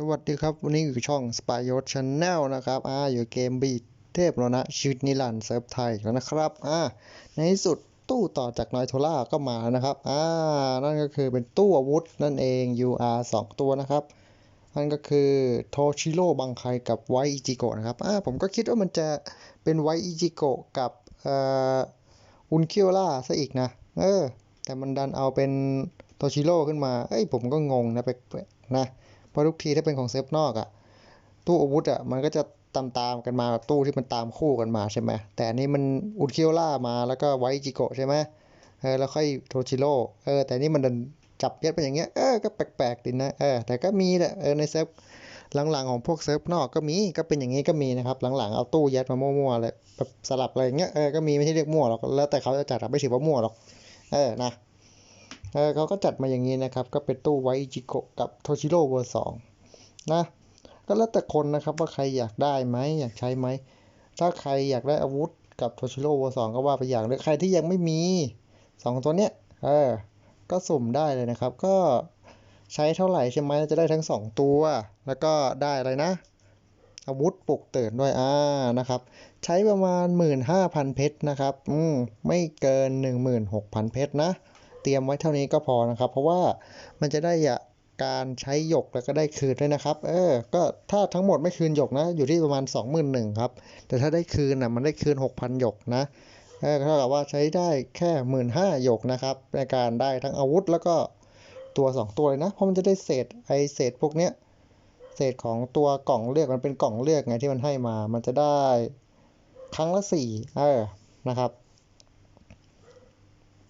สวัสดีครับ วันนี้อยู่ช่อง s p y y o t Channel นะครับอ่าอยู่เกมบีเทพแล้วนะชีวิตนิรันดร์เซิร์ฟไทยแล้วนะครับอ่าในที่สุดตู้ต่อจากนอยโทล่าก็มาแล้วนะครับอ่านั่นก็คือเป็นตู้อาวุธนั่นเอง UR 2 ตัวนะครับนั่นก็คือโทชิโร่บังไคกับไวอิจิโกะนะครับอ่าผมก็คิดว่ามันจะเป็นไวอิจิโกะกับเอ่ออุนเคียวล่าซะอีกนะเออแต่มันดันเอาเป็นโทชิโร่ขึ้นมาเอ้ยผมก็งงนะแปนะ ราะทุกทีถ้าเป็นของเซฟนอกอะตู้อาวุธอะมันก็จะตามตามกันมาแบบตู้ที่มันตามคู่กันมาใช่ไหมแต่อันนี้มันอุดเคียวล่ามาแล้วก็ไวจิโกะใช่ไหมเออแล้วค่อยโทชิโร่เออแต่นี่มันดันจับยัดไปอย่างเงี้ยเออก็แปลกๆดีนะเออแต่ก็มีแหละเออในเซฟหลังๆของพวกเซิร์ฟนอกก็มีก็เป็นอย่างนี้ก็มีนะครับหลังๆเอาตู้ยัดมามั่วๆเลยแบบสลับอะไรอย่างเงี้ยเออก็มีไม่ใช่เรียกมั่วหรอกแล้วแต่เขาจะจัดไม่ถือว่ามั่วหรอกเออนะ เออเขาก็จัดมาอย่างนี้นะครับ ก็เป็นตู้ไวจิโกะกับโทชิโร่เวอร์สองนะ ก็แล้วแต่คนนะครับว่าใครอยากได้ไหมอยากใช้ไหม ถ้าใครอยากได้อาวุธกับโทชิโร่เวอร์สองก็ว่าไปอย่างหรือใครที่ยังไม่มีสองตัวเนี้ยเออก็สุ่มได้เลยนะครับ ก็ใช้เท่าไหร่ใช่ไหมจะได้ทั้งสองตัว แล้วก็ได้อะไรนะ อาวุธปลุกตื่นด้วยอ่านะครับ ใช้ประมาณ 15,000 เพชรนะครับ อืมไม่เกิน 16,000 เพชรนะ ตรียมไว้เท่านี้ก็พอนะครับ เพราะว่ามันจะได้การใช้หยกแล้วก็ได้คืนด้วยนะครับ เออ ก็ถ้าทั้งหมดไม่คืนหยกนะ อยู่ที่ประมาณ 21,000ครับ แต่ถ้าได้คืนอะมันได้คืน 6,000หยกนะ เออเท่ากับว่าใช้ได้แค่15,000หยกนะครับ ในการได้ทั้งอาวุธแล้วก็ตัว 2 ตัวเลยนะ เพราะมันจะได้เศษไอเศษพวกเนี้ย เศษของตัวกล่องเลือกมันเป็นกล่องเลือกไงที่มันให้มา มันจะได้ครั้งละสี่เออ นะครับ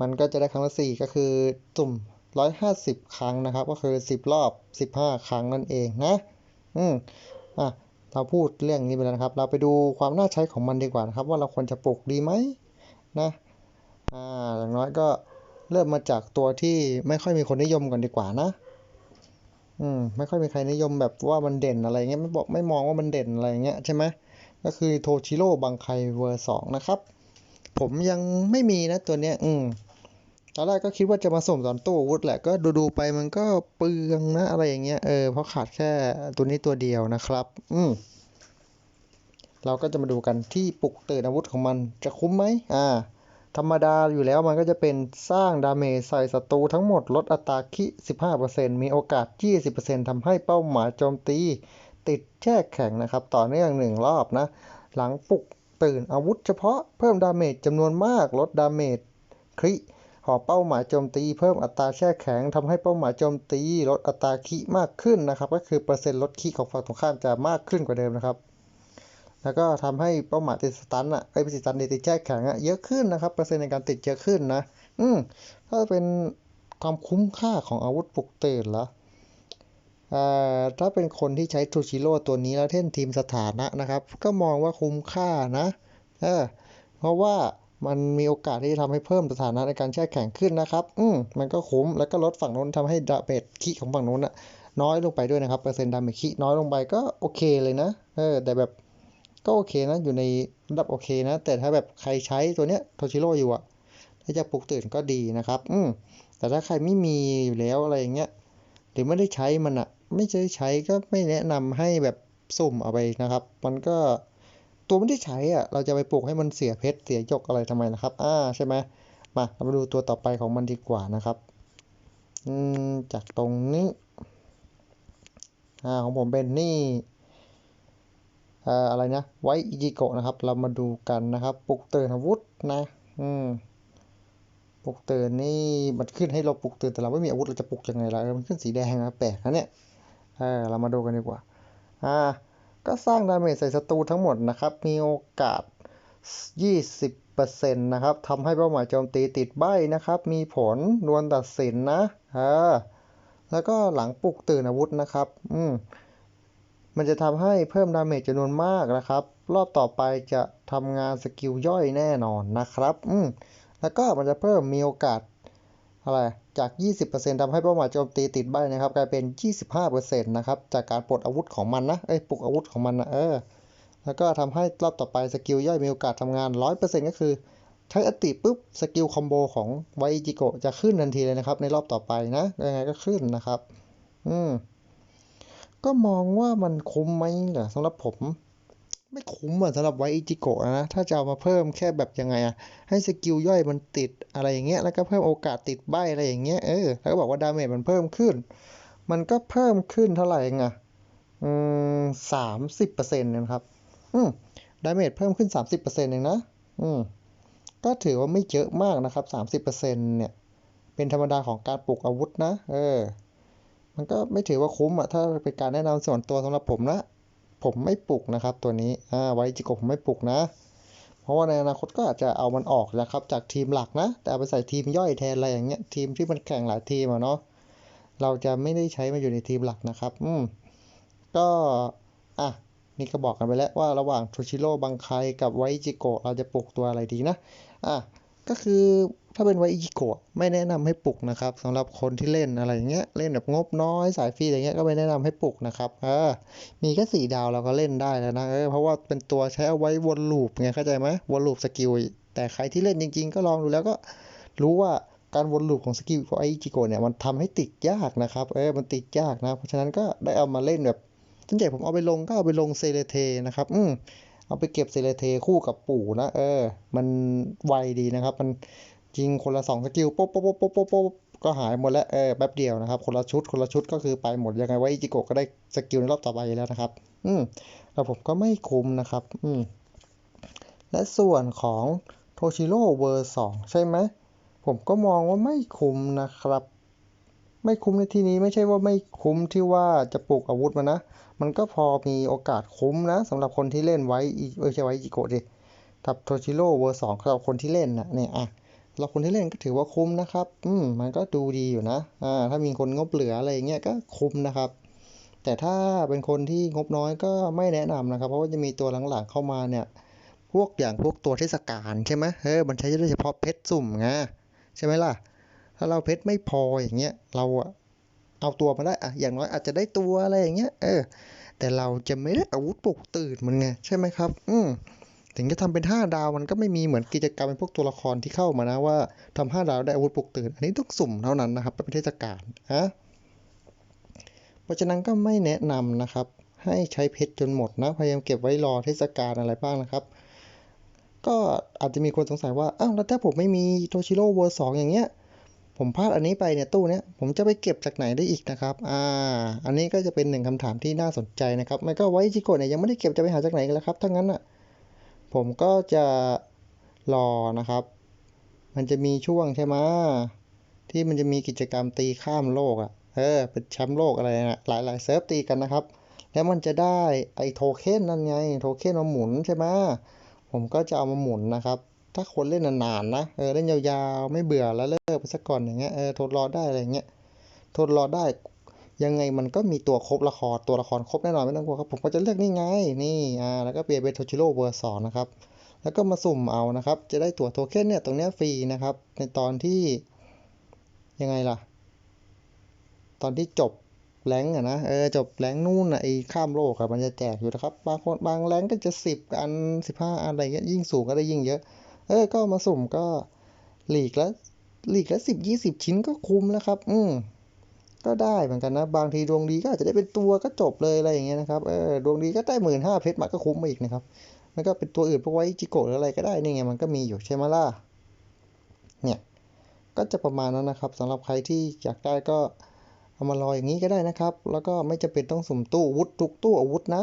มันก็จะได้ครั้งละสี่ก็คือสุ่มร้อยห้าสิบครั้งนะครับ ก็คือสิบรอบสิบห้าครั้งนั่นเองนะ อืมอะเราพูดเรื่องนี้ไปแล้วนะครับ เราไปดูความน่าใช้ของมันดีกว่านะครับ ว่าเราควรจะปลูกดีไหมนะอ่าอย่างน้อยก็เริ่มมาจากตัวที่ไม่ค่อยมีคนนิยมกันดีกว่านะ อืมไม่ค่อยมีใครนิยมแบบว่ามันเด่นอะไรเงี้ยไม่บอกไม่มองว่ามันเด่นอะไรเงี้ยใช่ไหมก็คือโทชิโร่บังไคเวอร์สองนะครับ ผมยังไม่มีนะตัวเนี้ย อืม ตอนแรกก็คิดว่าจะมาส่งตอนตู้อาวุธแหละก็ดูๆไปมันก็เปลืองนะอะไรอย่างเงี้ยเออเพราะขาดแค่ตัวนี้ตัวเดียวนะครับ อืมเราก็จะมาดูกันที่ปลุกตื่นอาวุธของมันจะคุ้มไหมอ่า ธรรมดาอยู่แล้วมันก็จะเป็นสร้างดาเมจใส่ศัตรูทั้งหมดลดอัตราคิ 15%มีโอกาส 20%ทำให้เป้าหมายโจมตี ติดแช่แข็งนะครับ ต่อเนื่องหนึ่งรอบนะ หลังปลุกตื่นอาวุธเฉพาะเพิ่มดาเมจจำนวนมากลดดาเมจคริ หอเป้าหมายโจมตี เพิ่มอัตราแช่แข็งทำให้เป้าหมายโจมตี ลดอัตราคิมากขึ้นนะครับ ก็คือเปอร์เซ็นต์ลดคิของฝั่งตรงข้ามจะมากขึ้นกว่าเดิมนะครับ แล้วก็ทำให้เป้าหมายติดสตันอะไอ้ยไม่ติดสตันติดแช่แข็งอะเยอะขึ้นนะครับเปอร์เซ็นต์ในการติดเยอะขึ้นนะอืมถ้าเป็นความคุ้มค่าของอาวุธปลุกเตื่นเหรออ่าถ้าเป็นคนที่ใช้ทูชิโร่ตัวนี้แล้วเท่นทีมสถานะนะครับ ก็มองว่าคุ้มค่านะ เออ เพราะว่า มันมีโอกาสที่จะทำให้เพิ่มสถานะในการแช่แข็งขึ้นนะครับ อืมมันก็คุ้ม แล้วก็ลดฝั่งนู้นทำให้ดาเมจคีของฝั่งนู้นอะน้อยลงไปด้วยนะครับ เปอร์เซ็นต์ดาเมจคีน้อยลงไปก็โอเคเลยนะ เออ แต่แบบก็โอเคนะ อยู่ในระดับโอเคนะ แต่ถ้าแบบใครใช้ตัวเนี้ยโทชิโร่อยู่อะถ้าจะปลุกตื่นก็ดีนะครับ อืมแต่ถ้าใครไม่มีอยู่แล้วอะไรอย่างเงี้ย หรือไม่ได้ใช้มันอะไม่ได้ใช้ก็ไม่แนะนำให้แบบสุ่มเอาไปนะครับ มันก็ ตัวไม่ได้ใช้อะเราจะไปปลูกให้มันเสียเพชรเสียหยกอะไรทำไมนะครับ อ่าใช่ไหมมาเรามาดูตัวต่อไปของมันดีกว่านะครับอืมจากตรงนี้อ่าของผมเป็นนี่เอ่ออะไรนะไวอิจิโกะนะครับ เรามาดูกันนะครับปลุกเตื่นอาวุธนะอืมปลุกเตื่นนี่มันขึ้นให้เราปลุกเตื่นแต่เราไม่มีอาวุธเราจะปลุกยังไงล่ะเออมันขึ้นสีแดงนะแปลกนะเนี่ยเออเรามาดูกันดีกว่าอ่า ก็สร้างดาเมจใส่ศัตรูทั้งหมดนะครับ มีโอกาส 20%นะครับทำให้เป้าหมายโจมตีติดใบนะครับ มีผลดวลตัดสินนะเออแล้วก็หลังปลุกตื่นอาวุธนะครับ อืมมันจะทำให้เพิ่มดาเมจจำนวนมากนะครับ รอบต่อไปจะทำงานสกิลย่อยแน่นอนนะครับ อืมแล้วก็มันจะเพิ่มมีโอกาส อะไรจาก 20%ทำให้เป้าหมายโจมตีติดใบนะครับกลายเป็น 25%นะครับจากการปลดอาวุธของมันนะเอ้ยปลุกอาวุธของมันนะเออแล้วก็ทำให้รอบต่อไปสกิลย่อยมีโอกาสทำงาน 100%ก็คือใช้อติปุ๊บสกิลคอมโบของไวจิโกจะขึ้นทันทีเลยนะครับ ในรอบต่อไปนะยังไงก็ขึ้นนะครับ อืมก็มองว่ามันคุ้มไหมเหรอสำหรับผม ไม่คุ้มอะสำหรับไวอิจิโกะนะ ถ้าจะเอามาเพิ่มแค่แบบยังไงอะให้สกิลย่อยมันติดอะไรอย่างเงี้ย แล้วก็เพิ่มโอกาสติดใบอะไรอย่างเงี้ย เออ แล้วก็บอกว่าดาเมจมันเพิ่มขึ้น มันก็เพิ่มขึ้นเท่าไหร่เองอะอืมสามสิบเปอร์เซ็นต์นะครับ อืมดาเมจเพิ่มขึ้นสามสิบเปอร์เซ็นต์เองนะ อืม ก็ถือว่าไม่เยอะมากนะครับสามสิบเปอร์เซ็นต์เนี่ย เป็นธรรมดาของการปลุกอาวุธนะ เออ มันก็ไม่ถือว่าคุ้มอะ ถ้าเป็นการแนะนำส่วนตัวสำหรับผมนะ ผมไม่ปลุกนะครับ ตัวนี้อ่าไวจิโกะผมไม่ปลุกนะ เพราะว่าในอนาคตก็อาจจะเอามันออกนะครับ จากทีมหลักนะ แต่เอาไปใส่ทีมย่อยแทนอะไรอย่างเงี้ยทีมที่มันแข่งหลายทีมอะเนาะเราจะไม่ได้ใช้มันอยู่ในทีมหลักนะครับ อืมก็อะนี่ก็บอกกันไปแล้วว่าระหว่างโทชิโร่บังไคกับไวจิโกะเราจะปลุกตัวอะไรดีนะอะ ก็คือถ้าเป็นไวอิจิโกะไม่แนะนำให้ปลุกนะครับสำหรับคนที่เล่นอะไรอย่างเงี้ยเล่นแบบงบน้อยสายฟรีอะไรเงี้ยก็ไม่แนะนำให้ปลุกนะครับเออมีแค่สี่ดาวเราก็เล่นได้แล้วนะเออเพราะว่าเป็นตัวใช้เอาไว้วนลูปไงเข้าใจไหมวนลูปสกิลแต่ใครที่เล่นจริง ๆ ก็ลองดูแล้วก็รู้ว่าการวนลูปของสกิลของไอจิโกะเนี่ยมันทำให้ติดยากนะครับเออมันติดยากนะเพราะฉะนั้นก็ได้เอามาเล่นแบบส่วนใหญ่ผมเอาไปลงก็เอาไปลงเซเลเทนะครับอืม เอาไปเก็บเซเลเทคู่กับปู่นะเออ มันไวดีนะครับ มันยิงคนละสองสกิลปุ๊บปุ๊บปุ๊บปุ๊บปุ๊บก็หายหมดแล้วเออแป๊บเดียวนะครับ คนละชุดคนละชุดก็คือไปหมดยังไงไว่าอิจิโกะก็ได้สกิลในรอบต่อไปแล้วนะครับ อืมแล้วผมก็ไม่คุ้มนะครับ อืมและส่วนของโทชิโร่เวอร์สองใช่ไหมผมก็มองว่าไม่คุ้มนะครับ ไม่คุ้มในที่นี้ไม่ใช่ว่าไม่คุ้มที่ว่าจะปลูกอาวุธมานะ มันก็พอมีโอกาสคุ้มนะสำหรับคนที่เล่นไว้อิเออใช่ไว้อิจิโกะดิกับโทชิโร่เวอร์สองสำหรับคนที่เล่นนะเนี่ยอะสำหรับคนที่เล่นก็ถือว่าคุ้มนะครับ อืมมันก็ดูดีอยู่นะอ่าถ้ามีคนงบเหลืออะไรอย่างเงี้ยก็คุ้มนะครับ แต่ถ้าเป็นคนที่งบน้อยก็ไม่แนะนำนะครับ เพราะว่าจะมีตัวหลังๆเข้ามาเนี่ย พวกอย่างพวกตัวเทศกาลใช่ไหมเออมันใช้ได้เฉพาะเพชรสุ่มไงใช่ไหมล่ะ ถ้าเราเพชรไม่พออย่างเงี้ยเราอะเอาตัวมาได้อะอย่างน้อยอาจจะได้ตัวอะไรอย่างเงี้ยเออ แต่เราจะไม่ได้อาวุธปลุกตื่นมันไงใช่ไหมครับ อืมถึงจะทำเป็นห้าดาวมันก็ไม่มีเหมือนกิจกรรมเป็นพวกตัวละครที่เข้ามานะว่าทำห้าดาวได้อาวุธปลุกตื่น อันนี้ต้องสุ่มเท่านั้นนะครับเป็นเทศกาลฮะเพราะฉะนั้นก็ไม่แนะนำนะครับ ให้ใช้เพชรจนหมดนะพยายามเก็บไว้รอเทศกาลอะไรบ้างนะครับ ก็อาจจะมีคนสงสัยว่าอ้าวแล้วถ้าผมไม่มีโทชิโร่เวอร์สองอย่างเงี้ย ผมพลาดอันนี้ไปเนี่ยตู้เนี้ยผมจะไปเก็บจากไหนได้อีกนะครับ อ่า อันนี้ก็จะเป็นหนึ่งคำถามที่น่าสนใจนะครับ ไม่ก็ไว้จิโกะเนี่ยยังไม่ได้เก็บจะไปหาจากไหนกันแล้วครับถ้างั้นอะผมก็จะรอนะครับ มันจะมีช่วงใช่ไหมที่มันจะมีกิจกรรมตีข้ามโลกอะ่ะ เออ เป็นแชมป์โลกอะไรนะหลายหลายเซิร์ฟตีกันนะครับ แล้วมันจะได้ไอโทเค็นนั่นไง โทเค็นมาหมุนใช่ไหมผมก็จะเอามาหมุนนะครับ ถ้าคนเล่นนานๆนะเออเล่นยาวๆ ไม่เบื่อแล้วเลิกไปสักก่อนอย่างเงี้ยเออทนรอได้อะไรเงี้ยทนรอได้ยังไงมันก็มีตัวครบละครตัวละครครบแน่นอนไม่ต้องกลัวครับผมก็จะเลือกนี่ไงนี่อ่าแล้วก็เปลี่ยนเป็นโทชิโร่เวอร์สองนะครับแล้วก็มาสุ่มเอานะครับ จะได้ตัวโทเค็นเนี่ยตรงเนี้ยฟรีนะครับ ในตอนที่ยังไงล่ะ ตอนที่จบแรงอะนะเออจบแรงนู่นอะไอ้ข้ามโลกอะมันจะแจกอยู่นะครับ บางคนบางแรงก็จะสิบอันสิบห้าอันอะไรเงี้ยยิ่งสูงก็ได้ยิ่งเยอะ เออก็มาสุ่มก็หลีกละหลีกละสิบยี่สิบชิ้นก็คุ้มแล้วครับ อืมก็ได้เหมือนกันนะ บางทีดวงดีก็อาจจะได้เป็นตัวก็จบเลยอะไรอย่างเงี้ยนะครับเออดวงดีก็ได้หมื่นห้าเพชรมาก็คุ้มมาอีกนะครับมันก็เป็นตัวอื่นพวกไว้จิโกะหรืออะไรก็ได้นี่ไงมันก็มีอยู่ใช่ไหมล่ะเนี่ยก็จะประมาณนั้นนะครับสำหรับใครที่อยากได้ก็เอามารออย่างนี้ก็ได้นะครับ แล้วก็ไม่จำเป็นต้องสุ่มตู้วุธทุกตู้อาวุธนะ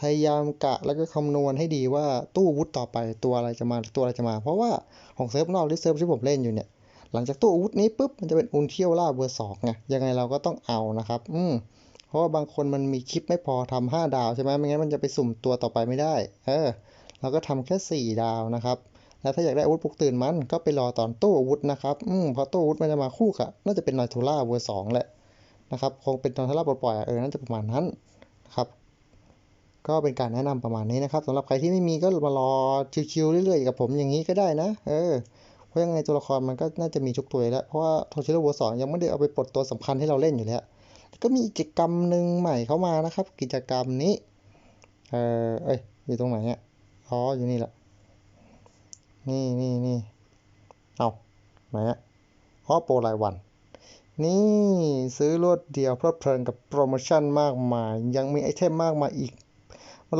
พยายามกะแล้วก็คำนวณให้ดีว่าตู้อาวุธต่อไปตัวอะไรจะมาตัวอะไรจะมา เพราะว่าของเซิร์ฟนอกหรือเซิร์ฟที่ผมเล่นอยู่เนี่ยหลังจากตู้อาวุธนี้ปุ๊บมันจะเป็นอุนเทียวล่าเบอร์สองไงยังไงเราก็ต้องเอานะครับ อืมเพราะว่าบางคนมันมีคลิปไม่พอทำห้าดาวใช่ไหมไม่งั้นมันจะไปสุ่มตัวต่อไปไม่ได้ เออ เราก็ทำแค่สี่ดาวนะครับ แล้วถ้าอยากได้อาวุธปลุกตื่นมันก็ไปรอตอนตู้อาวุธนะครับ อืมพราะตู้อาวุธมันจะมาคู่กับน่าจะเป็นนอยทูล่าเวอร์สองแหละนะครับ คงเป็นนอยทูล่าปล่อยๆเออน่าจะประมาณนั้นนะครับ ก็เป็นการแนะนำประมาณนี้นะครับสำหรับใครที่ไม่มีก็มารอชิวๆเรื่อยๆกับผมอย่างนี้ก็ได้นะเออเพราะยังไงตัวละครมันก็น่าจะมีทุกตัวแล้วเพราะว่าโทชิโร่เวสองยังไม่ได้เอาไปปลดตัวสำคัญให้เราเล่นอยู่แล้วก็มีกิจกรรมหนึ่งใหม่เข้ามานะครับ กิจกรรมนี้เออเอ้ยอยู่ตรงไหนเนี่ยอ๋ออยู่นี่แหละนี่นี่นี่เอาไหนอะอ๋อโปรรายวันนี่ซื้อรวดเดียวเพลิดเพลินกับโปรโมชั่นมากมาย ยังมีไอเทมมากมายอีก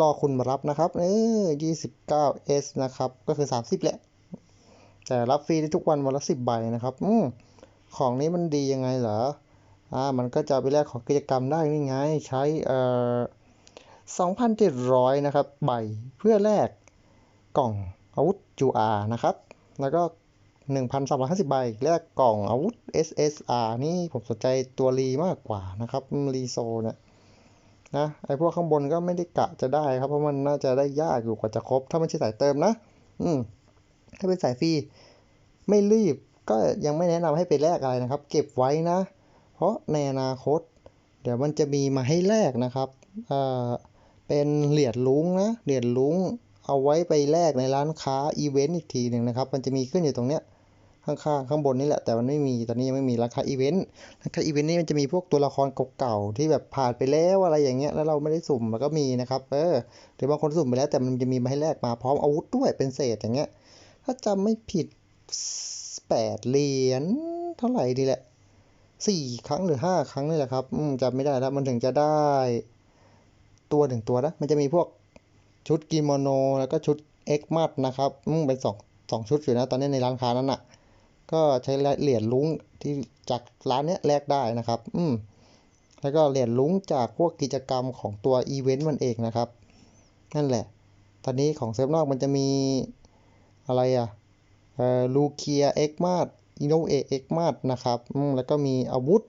รอคุณมารับนะครับเออ 29s นะครับ ก็คือ 30 แหละ แต่รับฟรีได้ทุกวันวันละ 10 ใบนะครับอืมของนี้มันดียังไงเหรอ อ่า มันก็จะไปแลกของกิจกรรมได้นี่ไง ใช้เอ่อ2,700 นะครับ ใบ เพื่อแลกกล่องอาวุธ UR นะครับ แล้วก็ 1,350 ใบ แลกกล่องอาวุธ SSR นี่ผมสนใจตัวรีมากกว่านะครับรีโซเนี่ย นะไอพวกข้างบนก็ไม่ได้กะจะได้ครับเพราะมันน่าจะได้ยากอยู่กว่าจะครบ ถ้าไม่ใช่สายเติมนะ อืมถ้าเป็นสายฟรีไม่รีบก็ยังไม่แนะนำให้ไปแลกอะไรนะครับ เก็บไว้นะ เพราะในอนาคต เดี๋ยวมันจะมีมาให้แลกนะครับเอ่อเป็นเหรียญลุงนะเหรียญลุงเอาไว้ไปแลกในร้านค้าอีเวนต์อีกทีหนึ่งนะครับ มันจะมีขึ้นอยู่ตรงเนี้ย ข้างๆข้างบนนี่แหละแต่มันไม่มีตอนนี้ยังไม่มีร้านค้าอีเวนต์ร้านค้าอีเวนต์นี่มันจะมีพวกตัวละครเก่าๆที่แบบผ่านไปแล้วอะไรอย่างเงี้ยแล้วเราไม่ได้สุ่มมันก็มีนะครับเออหรือบางคนสุ่มไปแล้วแต่มันจะมีมาให้แลกมาพร้อมอาวุธด้วยเป็นเศษอย่างเงี้ย ถ้าจำไม่ผิดแปดเหรียญเท่าไหร่ดีแหละสี่ครั้งหรือห้าครั้งนี่แหละครับจำไม่ได้แล้วมันถึงจะได้ ตัวหนึ่งตัวนะมันจะมีพวกชุดกิโมโนแล้วก็ชุดเอ็กมัดนะครับอืมเป็นสองสองชุดอยู่นะตอนนี้ในร้านค้านั้นอะ ก็ใช้เหรียญลุงที่จากร้านเนี้ยแลกได้นะครับ อืมแล้วก็เหรียญลุงจากพวกกิจกรรมของตัวอีเวนต์มันเองนะครับ นั่นแหละ ตอนนี้ของเซิร์ฟนอกมันจะมีอะไรอะเอ่อลูเคียเอ็กมาดอินโนเอเอ็กมาดนะครับอืมแล้วก็มีอาวุธ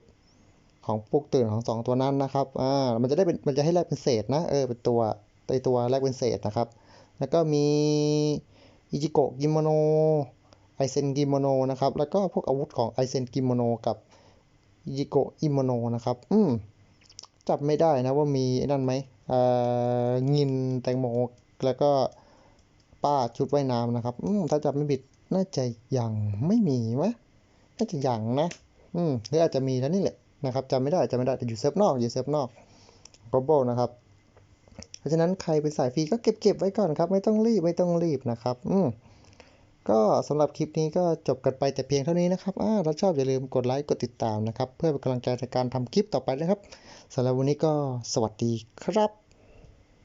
ของพวกตื่นของสองตัวนั้นนะครับ อ่า มันจะได้เป็น มันจะให้แลกเป็นเศษนะ เออ เป็นตัวไอตัวแลกเป็นเศษนะครับ แล้วก็มีอิจิโกะกิโมโน ไอเซนกิโมโนนะครับ แล้วก็พวกอาวุธของไอเซนกิโมโนกับอิโกอิโมโนนะครับ อืมจับไม่ได้นะว่ามีนั่นไหมเอ่องินแตงโมแล้วก็ป้าชุดว่ายน้ำนะครับ อืมถ้าจับไม่ผิดน่าจะยังไม่มีไหมน่าจะยังนะ อืมหรืออาจจะมีแล้วนี่แหละนะครับจำไม่ได้จำไม่ได้แต่อยู่เซิร์ฟนอกอยู่เซิร์ฟนอก global นะครับ เพราะฉะนั้นใครเป็นสายฟรีก็เก็บเก็บไว้ก่อนครับ ไม่ต้องรีบไม่ต้องรีบนะครับ อืม ก็สำหรับคลิปนี้ก็จบกันไปแต่เพียงเท่านี้นะครับถ้าชอบอย่าลืมกดไลค์กดติดตามนะครับ เพื่อเป็นกำลังใจในการทำคลิปต่อไปนะครับสำหรับวันนี้ก็สวัสดีครับ